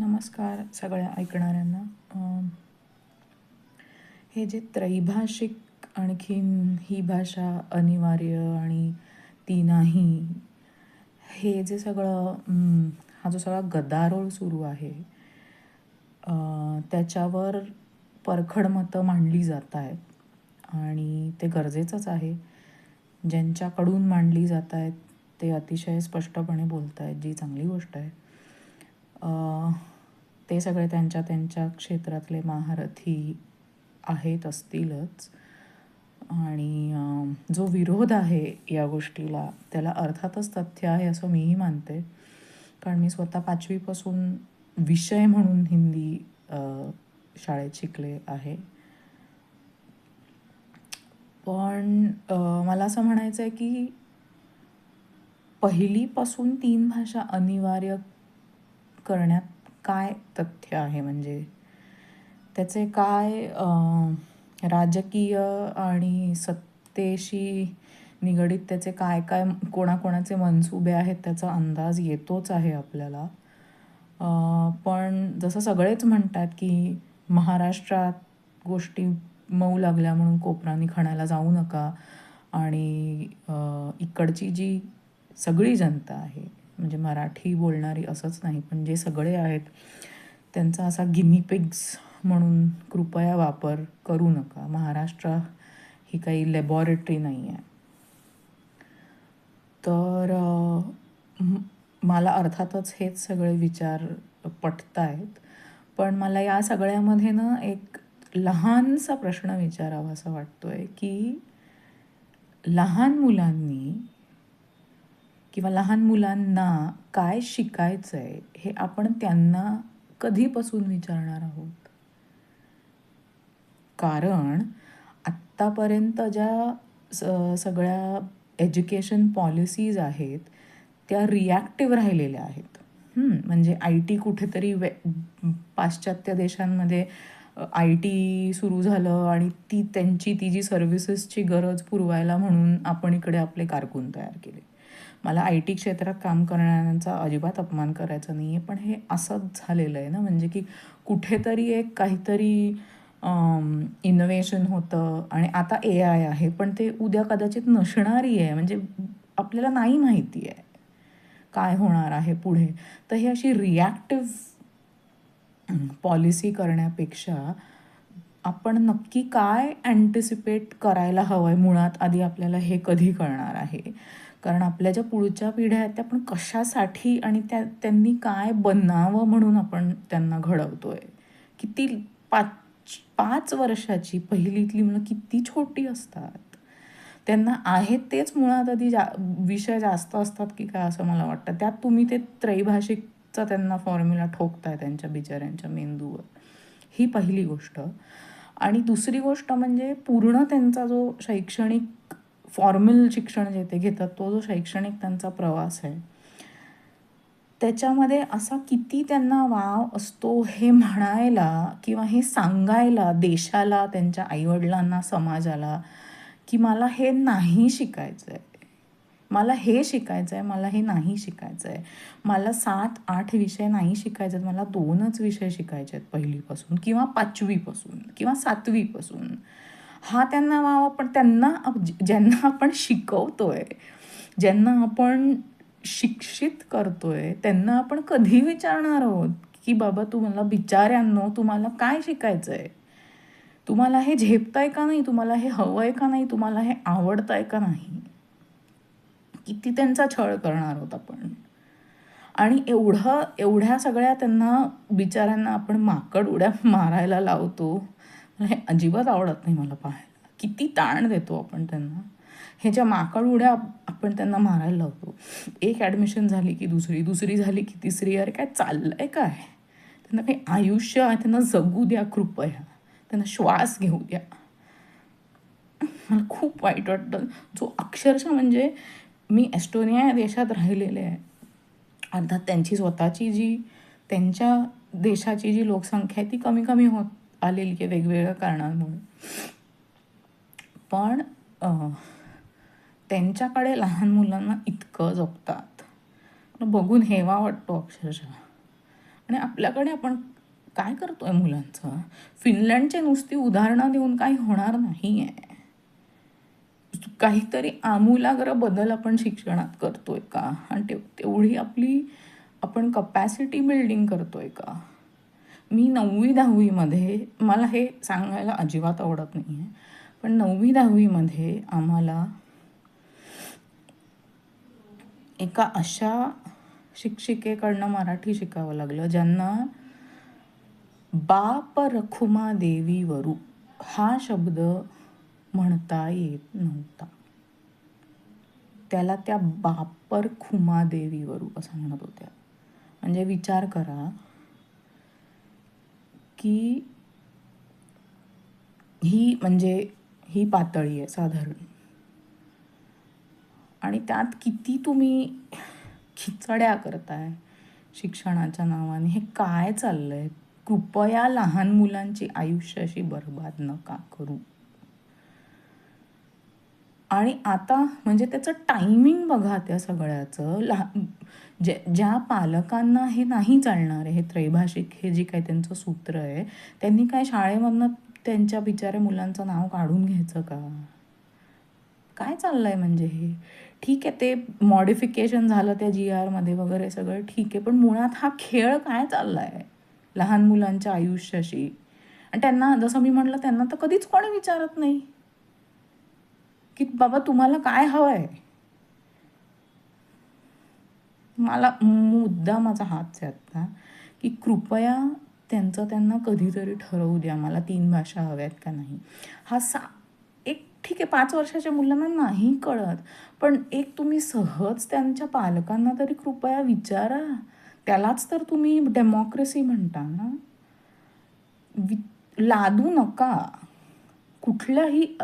नमस्कार सगळ्या ऐकणाऱ्यांना. हे जे त्रैभाषिक आणखीन ही भाषा अनिवार्य आणि ती नाही हे जे सगळं हा जो सगळा गदारोळ सुरू आहे त्याच्यावर परखड मतं मांडली जात आहेत. आणि ते गरजेचंच आहे. ज्यांच्याकडून मांडली जात आहेत ते अतिशय स्पष्टपणे बोलत आहेत जी चांगली गोष्ट आहे. ते सगळे त्यांच्या त्यांच्या क्षेत्रातले महारथी आहेत असतीलच. आणि जो विरोध आहे या गोष्टीला त्याला अर्थातच तथ्य आहे असं मीही मानते. कारण मी स्वतः पाचवीपासून विषय म्हणून हिंदी शाळेत शिकले आहे. पण मला असं म्हणायचं आहे की पहिलीपासून तीन भाषा अनिवार्य करण्यात काय तथ्य आहे? म्हणजे त्याचे काय राजकीय आणि सत्तेशी निगडीत त्याचे काय काय कोणाकोणाचे मनसुबे आहेत त्याचा अंदाज येतोच आहे आपल्याला. पण जसं सगळेच म्हणतात की महाराष्ट्रात गोष्टी मऊ लागल्या म्हणून कोपरानी खणायला जाऊ नका आणि इकडची जी सगळी जनता आहे म्हणजे मराठी बोलणारी असंच नाही पण जे सगळे आहेत त्यांचा असा गिनीपिग्स म्हणून कृपया वापर करू नका. महाराष्ट्र ही काही लॅबॉरेटरी नाही आहे तर मला अर्थातच हेच सगळे विचार पटत आहेत पण मला या सगळ्यामध्ये ना एक लहानसा प्रश्न विचारावा असा वाटतोय की लहान मुलांनी किंवा लहान मुलांना काय शिकायचं आहे हे आपण त्यांना कधीपासून विचारणार आहोत? कारण आत्तापर्यंत ज्या स सगळ्या एज्युकेशन पॉलिसीज आहेत त्या रिॲक्टिव्ह राहिलेल्या आहेत. म्हणजे आय टी कुठेतरी वे पाश्चात्य देशांमध्ये आय टी सुरू झालं आणि ती त्यांची ती जी सर्व्हिसेसची गरज पुरवायला म्हणून आपण इकडे आपले कारकून तयार केले. मला आय टी क्षेत्रात काम करणाऱ्यांचा अजिबात अपमान करायचा नाही आहे पण हे असंच झालेलं आहे ना? म्हणजे की कुठेतरी एक काहीतरी इनोव्हेशन होतं आणि आता ए आय आहे पण ते उद्या कदाचित नसणारी आहे. म्हणजे आपल्याला नाही माहिती आहे काय होणार आहे पुढे. तर ही अशी रिॲक्टिव्ह पॉलिसी करण्यापेक्षा आपण नक्की काय अँटिसिपेट करायला हवं आहे मुळात आधी आपल्याला हे कधी कळणार आहे? कारण आपल्या ज्या पुढच्या पिढ्या आहेत त्या आपण कशासाठी आणि त्या त्यांनी काय बनावं म्हणून आपण त्यांना घडवतोय. किती पाच पाच वर्षाची पहिलीतली मुलं किती छोटी असतात. त्यांना आहेत तेच मुळात आधी जा विषय जास्त असतात की काय असं मला वाटतं. त्यात तुम्ही ते त्रैभाषिकचा त्यांना फॉर्म्युला ठोकताय त्यांच्या बिचाऱ्यांच्या मेंदूवर. ही पहिली गोष्ट. आणि दुसरी गोष्ट म्हणजे पूर्ण त्यांचा जो शैक्षणिक फॉर्मल शिक्षण जे ते घेतात तो जो शैक्षणिक त्यांचा प्रवास आहे. त्याच्यामध्ये असा किती त्यांना वाव असतो हे म्हणायला किंवा हे सांगायला देशाला त्यांच्या आईवडिलांना समाजाला की मला हे नाही शिकायचं आहे मला हे शिकायचं आहे मला हे नाही शिकायचं आहे मला सात आठ विषय नाही शिकायचे आहेत मला दोनच विषय शिकायचे आहेत पहिलीपासून किंवा पाचवीपासून किंवा सातवीपासून. हा त्यांना वाव पण त्यांना ज्यांना आपण शिकवतोय ज्यांना आपण शिक्षित करतोय त्यांना आपण कधी विचारणार आहोत की बाबा तुम्हाला बिचाऱ्यांनो तुम्हाला काय शिकायचं आहे तुम्हाला हे झेपताय का नाही? तुम्हाला हे हवं आहे का नाही? तुम्हाला हे आवडतंय का नाही? किती त्यांचा छळ करणार आहोत आपण. आणि एवढं एवढ्या सगळ्या त्यांना बिचाऱ्यांना आपण माकड उड्या मारायला लावतो हे अजिबात आवडत नाही मला पाहायला. किती ताण देतो आपण त्यांना. ह्याच्या माकड उड्या आपण त्यांना मारायला लावतो एक ॲडमिशन झाली की दुसरी दुसरी झाली की तिसरी अरे काय चाललंय काय? त्यांना काही आयुष्य त्यांना जगू द्या कृपया. त्यांना श्वास घेऊ द्या. मला खूप वाईट वाटतं. जो अक्षरशः म्हणजे मी एस्टोनिया या देशात राहिलेले आहे. अर्थात त्यांची स्वतःची जी त्यांच्या देशाची जी लोकसंख्या आहे ती कमी कमी होत. आलेली आहे वेगवेगळ्या कारणांमुळे. पण त्यांच्याकडे लहान मुलांना इतकं जपतात. बघून हेवा वाटतो अक्षरशः. आणि आपल्याकडे आपण काय करतोय मुलांचं? फिनलँडचे नुसती उदाहरणं देऊन काही होणार नाही आहे काहीतरी आमूलाग्र बदल आपण शिक्षणात करतोय का? आणि ते तेवढी आपली आपण कपॅसिटी बिल्डिंग करतोय का? मी नववी दहावीमध्ये मला हे सांगायला अजिबात आवडत नाही आहे पण नववी दहावीमध्ये आम्हाला एका अशा शिक्षिकेकडनं मराठी शिकावं लागलं ज्यांना बाप रखुमा देवीवरू हा शब्द म्हणता येत नव्हता. त्याला त्या बापर खुमा देवीवरू असं म्हणत होत्या. म्हणजे विचार करा की ही म्हणजे ही पातळी आहे साधारण. आणि त्यात किती तुम्ही खिचड्या करताय शिक्षणाच्या नावाने हे काय चाललंय? कृपया लहान मुलांची आयुष्य अशी बर्बाद नका करू. आणि आता म्हणजे त्याचं टायमिंग बघा त्या सगळ्याचं. लहान जे ज्या पालकांना हे नाही चालणार आहे हे त्रैभाषिक हे जे काही त्यांचं सूत्र आहे त्यांनी काय शाळेमधनं त्यांच्या बिचाऱ्या मुलांचं नाव काढून घ्यायचं का? काय चाललंय म्हणजे हे? ठीक आहे ते मॉडिफिकेशन झालं त्या जी आरमध्ये वगैरे सगळं ठीक आहे पण मुळात हा खेळ काय चाललाय? लहान मुलांच्या आयुष्याशी. आणि त्यांना जसं मी म्हटलं त्यांना तर कधीच कोणी विचारत नाही. की बाबा तुम्हाला काय हवं आहे मला मुद्दा माझा हाच आहे आत्ता की कृपया त्यांचं त्यांना कधीतरी ठरवू द्या मला तीन भाषा हव्यात का नाही. हा सा एक ठीक आहे पाच वर्षाच्या मुलांना नाही कळत पण एक तुम्ही सहज त्यांच्या पालकांना तरी कृपया विचारा. त्यालाच तर तुम्ही डेमोक्रेसी म्हणता ना. वि लादू नका. कुठल्याही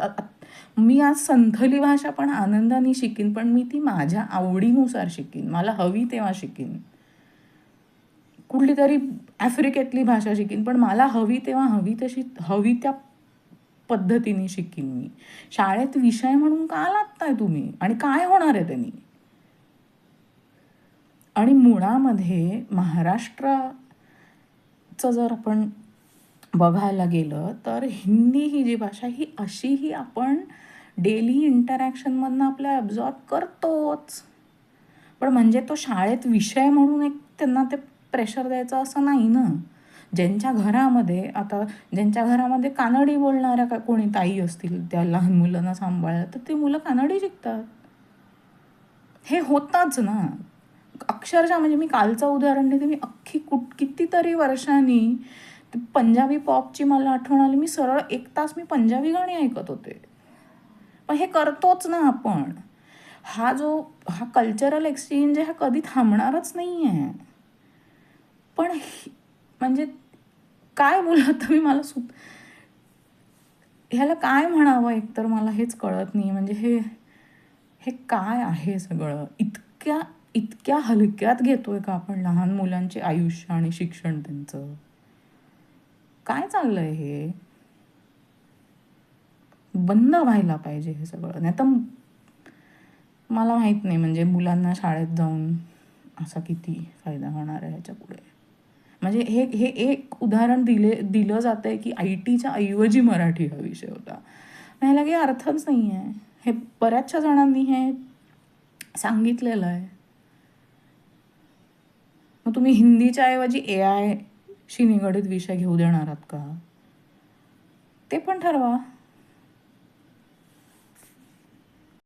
मी आज संथली भाषा पण आनंदाने शिकीन पण मी ती माझ्या आवडीनुसार शिकीन. मला हवी तेव्हा शिकीन. कुठली तरी आफ्रिकेतली भाषा शिकीन पण मला हवी तेव्हा हवी तशी हवी त्या पद्धतीने शिकीन मी. शाळेत विषय म्हणून का लागताय तुम्ही? आणि काय होणार आहे त्यांनी? आणि मुळामध्ये महाराष्ट्राचं जर आपण बघायला गेलं तर हिंदी ही जी भाषा ही अशीही आपण डेली इंटरॅक्शनमधनं आपल्या ॲब्झॉर्ब करतोच. पण म्हणजे तो शाळेत विषय म्हणून एक त्यांना ते प्रेशर द्यायचं असं नाही ना. ज्यांच्या घरामध्ये आता ज्यांच्या घरामध्ये कानडी बोलणाऱ्या का कोणी ताई असतील त्या लहान मुलांना सांभाळल्या तर ती मुलं कानडी शिकतात हे होताच ना. अक्षरशः म्हणजे मी कालचं उदाहरण देते मी अख्खी कुठ कितीतरी वर्षांनी पंजाबी पॉपची मला आठवण आली. मी सरळ एक तास मी पंजाबी गाणी ऐकत होते. पण हे करतोच ना आपण. हा जो हा कल्चरल एक्सचेंज आहे हा कधी थांबणारच नाही आहे पण म्हणजे काय बोलत तुम्ही मला सु ह्याला काय म्हणावं एकतर मला हेच कळत नाही. म्हणजे हे हे काय आहे सगळं? इतक्या इतक्या हलक्यात घेतोय का आपण लहान मुलांचे आयुष्य आणि शिक्षण त्यांचं? काय चाललंय हे? बंद व्हायला पाहिजे हे सगळं. नाही तर मला माहीत नाही म्हणजे मुलांना शाळेत जाऊन असा किती फायदा होणार आहे ह्याच्या पुढे. म्हणजे हे हे एक उदाहरण दिले दिलं जातं आहे की आय टीच्या ऐवजी मराठी हा विषय होता. ह्याला काही अर्थच नाही आहे हे बऱ्याचशा जणांनी हे सांगितलेलं आहे. मग तुम्ही हिंदीच्या ऐवजी ए आय शी निगडीत विषय घेऊ देणार आहात का? ते पण ठरवा.